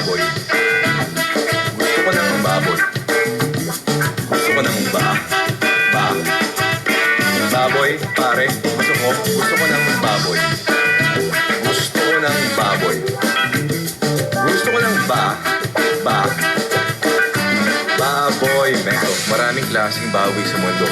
baboy. Gusto ko ng baboy. Gusto ko ng ba. Ba. Baboy, pare. Gusto ko. Gusto ko ng baboy. Gusto ko ng baboy. Gusto ko ng ba. Ba. Baboy, meto. Maraming klaseng baboy sa mundo.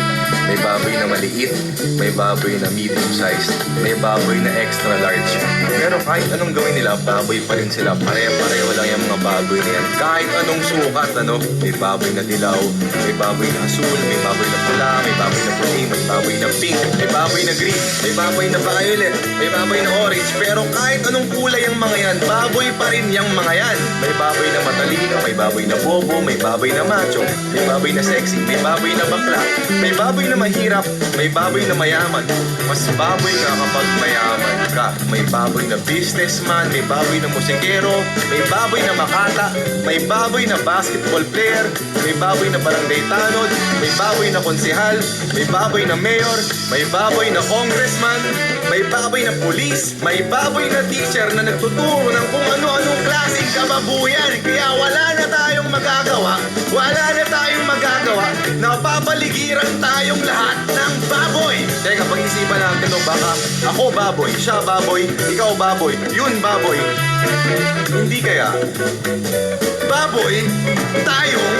May baboy na maliit, may baboy na medium size, may baboy na extra large. Pero kahit anong gawin nila, baboy pa rin sila. Pare-pareho lang yung mga baboy na yan. Kahit anong sukat, ano, may baboy na dilaw, may baboy na asul, may baboy na pula, may baboy na puti, may baboy na pink, may baboy na green, may baboy na violet, may baboy na orange. Pero kahit anong kulay ang mga yan, baboy pa rin yung mga yan. May baboy na matalino, may baboy na bobo, may baboy na macho, may baboy na sexy, may baboy na bakla, may baboy na mahirap, may baboy na mayaman. Mas baboy ka kapag mayaman ka. May baboy na businessman, may baboy na musikero, may baboy na makata, may baboy na basketball player, may baboy na barangay tanod, may baboy na konsehal, may baboy na mayor, may baboy na congressman, may baboy na pulis, may baboy na teacher na nagtuturo ng kung ano-anong klaseng kababuyan. Kaya wala na tayong magagawa, wala na tayong magagawa, napapaligiran tayong lahat ng baboy. Teka, pag-isipan natin no, baka ako baboy, siya baboy, ikaw baboy, yun baboy. Hindi kaya, baboy, tayong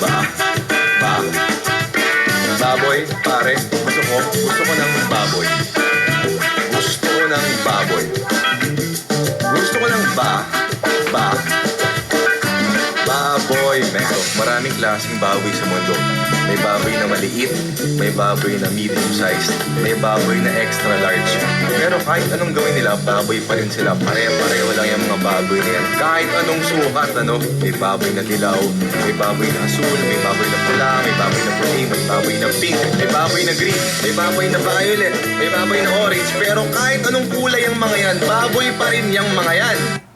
ba, ba. Baboy, pare. Gusto ko, gusto ko ng baboy. Gusto ko ng baboy. Gusto ko ng ba, ba. Maraming klaseng baboy sa mundo. May baboy na maliit, may baboy na medium size, may baboy na extra large. Pero kahit anong gawin nila, baboy pa rin sila. Pare-pareho lang yung mga baboy na yan. Kahit anong sukat, ano, may baboy na dilaw, may baboy na asul, may baboy na pula, may baboy na puti, may baboy na pink, may baboy na green, may baboy na violet, may baboy na orange. Pero kahit anong kulay ang mga yan, baboy pa rin yung mga yan.